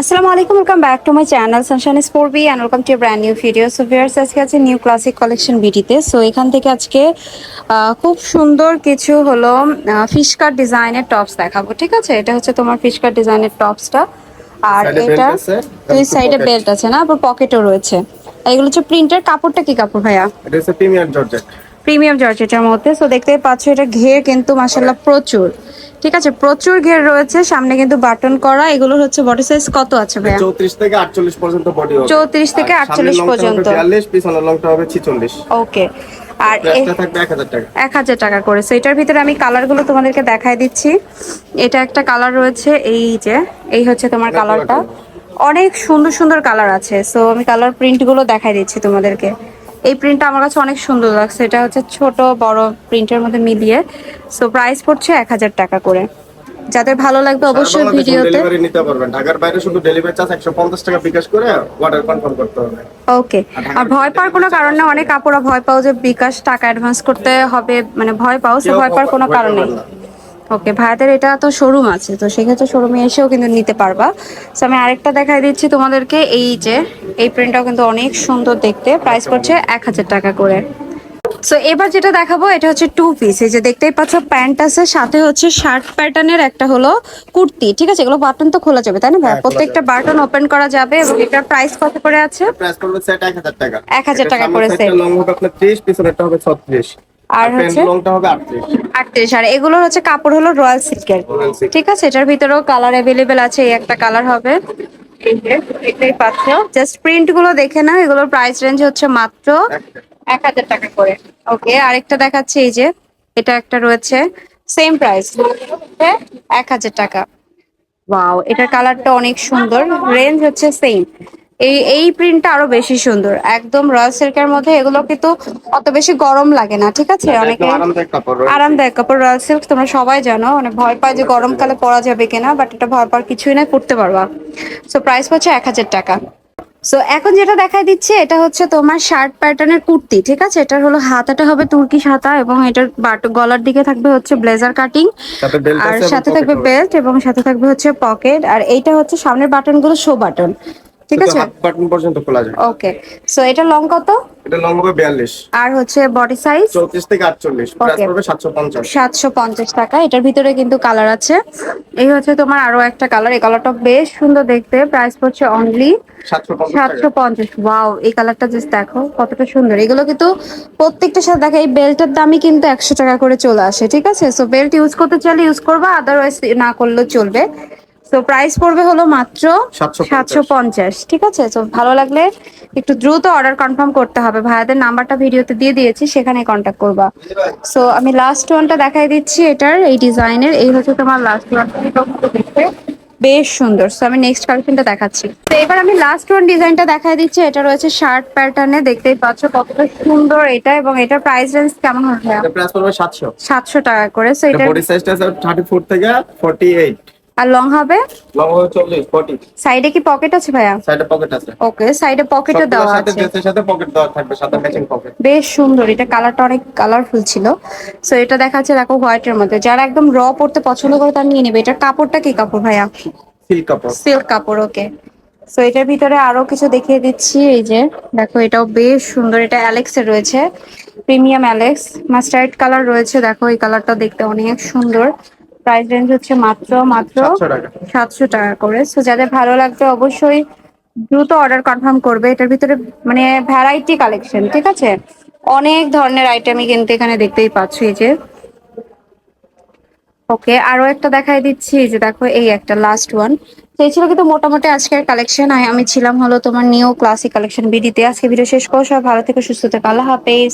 আসসালামু আলাইকুম welcome back to my channel sunshine স্পোর্বি and welcome to brand new video so viewers আজকে আছে new classic collection বিটিতে so এখান থেকে আজকে খুব সুন্দর কিছু হলো ফিশ কাট ডিজাইনের টপস দেখাবো ঠিক আছে? এটা হচ্ছে তোমার ফিশ কাট ডিজাইনের টপসটা আর এটা দুই সাইডে বেল্ট আছে না? আবার পকেটও রয়েছে। এগুলো হচ্ছে প্রিন্টের কাপড়টা কি কাপড় ভাইয়া? এটা হচ্ছে প্রিমিয়ার জর্জেট প্রিমিয়াম জর্জেটের মধ্যে। সো দেখতে পাচ্ছ এটা ঘের কিন্তু মাসাল্লাহ প্রচুর। ঠিক আছে প্রচুর ঘের রয়েছে সামনে কিন্তু বাটন করা এগুলোর হচ্ছে বডি সাইজ কত আছে ভাইয়া? চৌত্রিশ থেকে আটচল্লিশ পর্যন্ত বডি হবে। 34 থেকে 48 পর্যন্ত। বিয়াল্লিশ পিছনের লংটা হবে ছিচল্লিশ। ওকে আর এক হাজার টাকা। এক হাজার টাকা করে। সো এটার ভিতরে আমি কালারগুলো তোমাদেরকে দেখাই দিচ্ছি। এটা একটা কালার রয়েছে এই যে এই হচ্ছে তোমার কালারটা অনেক সুন্দর সুন্দর কালার আছে। সো আমি কালার প্রিন্টগুলো দেখাই দিচ্ছি তোমাদেরকে। এই প্রিন্টটা আমার কাছে অনেক সুন্দর লাগছে। এটা হচ্ছে ছোট বড় প্রিন্টের মধ্যে মিলিয়ে। সো প্রাইস পড়ছে এক হাজার টাকা করে। যাদের ভালো লাগবে অবশ্যই ভিডিওতে ডেলিভারি নিতে পারবেন। ঢাকার বাইরে শুধু ডেলিভারি চার্জ একশো পঞ্চাশ টাকা বিকাশ করে অর্ডার কনফার্ম করতে হবে। ওকে আর ভয় পাওয়ার কোনো কারণ নেই অনেক আপুরা ভয় পাও যে বিকাশ টাকা অ্যাডভান্স করতে হবে মানে ভয় পাও সে ভয় পাওয়ার কোনো কারণ নেই। না। ওকে ভাইয়াদের এটা তো শোরুম আছে তো সেক্ষেত্রে শোরুমে এসেও কিন্তু নিতে পারবা। সো আমি আরেকটা দেখাই দিচ্ছি তোমাদেরকে এই যে এই প্রিন্টটাও কিন্তু অনেক সুন্দর দেখতে প্রাইস পড়ছে এক হাজার টাকা করে। সো এবার যেটা দেখাবো এটা হচ্ছে টু পিস এই যে দেখতেই পাচ্ছ প্যান্ট আছে সাথে হচ্ছে শার্ট প্যাটার্নের একটা হলো কুর্তি ঠিক আছে? এগুলো বাটন তো খোলা যাবে তাই না? ভাই হ্যাঁ, প্রত্যেকটা বাটন ওপেন করা যাবে এবং এটার প্রাইস কত করে আছে? প্রাইস পড়বে সেট এক হাজার টাকা। 1000 টাকা করে set। লং হবে আপনার ত্রিশ পিছনেরটা হবে ছত্রিশ। আর হচ্ছে? লংটা হবে আটত্রিশ। আর এগুলোর হচ্ছে কাপড় হলো রয়্যাল সিল্কের ঠিক আছে? এটার ভিতরেও কালার অ্যাভেলেবেল আছে এই একটা কালার হবে। পাচ্ছ? জাস্ট প্রিন্টগুলো দেখে না এগুলোর প্রাইস রেঞ্জ হচ্ছে মাত্র এক হাজার। টাকা করে। ওকে আরেকটা দেখাচ্ছি এই যে এটা একটা রয়েছে সেম প্রাইস এক হাজার টাকা। ওয়াও এটার কালারটা অনেক সুন্দর রেঞ্জ হচ্ছে সেম এই এই প্রিন্টটা আরও বেশি সুন্দর। একদম রয়্যাল সিল্কের মধ্যে এগুলো কিন্তু অত বেশি গরম লাগে না ঠিক আছে? অনেকে আরামদায়ক কাপড় রয়েছে। আরামদায়ক কাপড় রয়্যাল সিল্ক তোমরা সবাই জানো মানে ভয় পায় যে গরমকালে পরা যাবে কিনা বাট এটা ভয় পাওয়ার কিছুই না করতে পারবা। সো প্রাইস হচ্ছে এক হাজার টাকা। সো এখন যেটা দেখাই দিচ্ছে এটা হচ্ছে তোমার শার্ট প্যাটার্নের কুর্তি ঠিক আছে? এটার হলো হাতাটা হবে তুর্কি হাতা এবং এটার বাট গলার দিকে থাকবে হচ্ছে ব্লেজার কাটিং আর সাথে থাকবে বেল্ট এবং সাথে থাকবে হচ্ছে পকেট আর এইটা হচ্ছে সামনের বাটনগুলো শো বাটন ঠিক আছে? বাটন পর্যন্ত খোলা যায়। ওকে সো এটা লং কত? এটা লং হবে বিয়াল্লিশ। আর হচ্ছে বডি সাইজ চৌত্রিশ থেকে আটচল্লিশ। প্রাইস পড়বে সাতশো পঞ্চাশ। সাতশো পঞ্চাশ টাকা। এটার ভিতরে কিন্তু কালার আছে। এই হচ্ছে তোমার আরও একটা কালার এই কালারটা বেশ সুন্দর দেখতে। প্রাইস পড়ছে অনলি সাতশো পঞ্চাশ সাতশো টাকা পঞ্চাশ। ওয়াও এই কালারটা জাস্ট দেখো কতটা সুন্দর। এগুলো কিন্তু প্রত্যেকটার সাথে দেখো এই বেল্টের দামই কিন্তু একশো টাকা করে চলে আসে ঠিক আছে? সো বেল্ট ইউজ করতে চাইলে ইউজ করবা আদারওয়াইজ না করলেও চলবে। তো প্রাইস পড়বে হলো মাত্র সাতশো পঞ্চাশ। ঠিক আছে? তো ভালো লাগলে একটু দ্রুত অর্ডার কনফার্ম করতে হবে। ভাইয়াদের নাম্বারটা ভিডিওতে দিয়ে দিয়েছি সেখানে কন্ট্যাক্ট করবা। সো আমি লাস্ট ওয়ানটা দেখাই দিচ্ছি এটার এই ডিজাইনের এই হচ্ছে তোমার লাস্ট ওয়ানটা দেখতে বেশ সুন্দর। সো আমি নেক্সট কালেকশনটা দেখাচ্ছি। তো এবার আমি লাস্ট ওয়ান ডিজাইনটা দেখাই দিচ্ছি। এটা রয়েছে শার্ট প্যাটার্নে দেখতেই পাচ্ছ কতটা সুন্দর এটা এবং এটার প্রাইস রেঞ্জ কেমন হবে? প্রাইস পড়বে সাতশো। টাকা করে। সো এটা বডি সাইজটা আছে থার্টি ফোর থেকে ফর্টি এইট আর লং হবে? লং হবে চল্লিশ ফর্টি সাইডে কি পকেট আছে ভাইয়া? সাইডে পকেট আছে। ওকে সাইডে পকেটও দেওয়া সাথে আছে। ড্রেসের সাথে পকেট দেওয়া থাকবে সাথে ম্যাচিং পকেট বেশ সুন্দর এটা কালারটা অনেক কালারফুল ছিল। সো এটা দেখাচ্ছে দেখো হোয়াইটের মধ্যে। যারা একদম র পড়তে পছন্দ করে তারা নিয়ে নেবে। এটার কাপড়টা কি কাপড় ভাইয়া? সিল্ক কাপড়। সিল্ক কাপড় ওকে সো এটার ভিতরে আরও কিছু দেখিয়ে দিচ্ছি। এই যে দেখো এটাও বেশ সুন্দর। এটা অ্যালেক্স এর রয়েছে। প্রিমিয়াম অ্যালেক্স মাস্টার্ড কালার রয়েছে। দেখো এই কালারটা দেখতে অনেক সুন্দর। প্রাইস রেঞ্জ হচ্ছে মাত্র মাত্র সাতশো টাকা। করে। সো যাদের ভালো লাগবে অবশ্যই দ্রুত অর্ডার কনফার্ম করবে। এটার ভিতরে মানে ভ্যারাইটি কালেকশন ঠিক আছে? অনেক ধরনের আইটেমই কিন্তু এখানে দেখতেই পাচ্ছ এই যে। ওকে আরও একটা দেখাই দিচ্ছি। যে দেখো এই একটা লাস্ট ওয়ান তো এই ছিল কিন্তু মোটামুটি আজকের কালেকশন আমি ছিলাম হলো তোমার নিউ ক্লাসিক কালেকশন বিডিতে। আজকে ভিডিও শেষ করো। সব ভালো থেকে সুস্থ থেকে। আল্লাহ হাফেজ।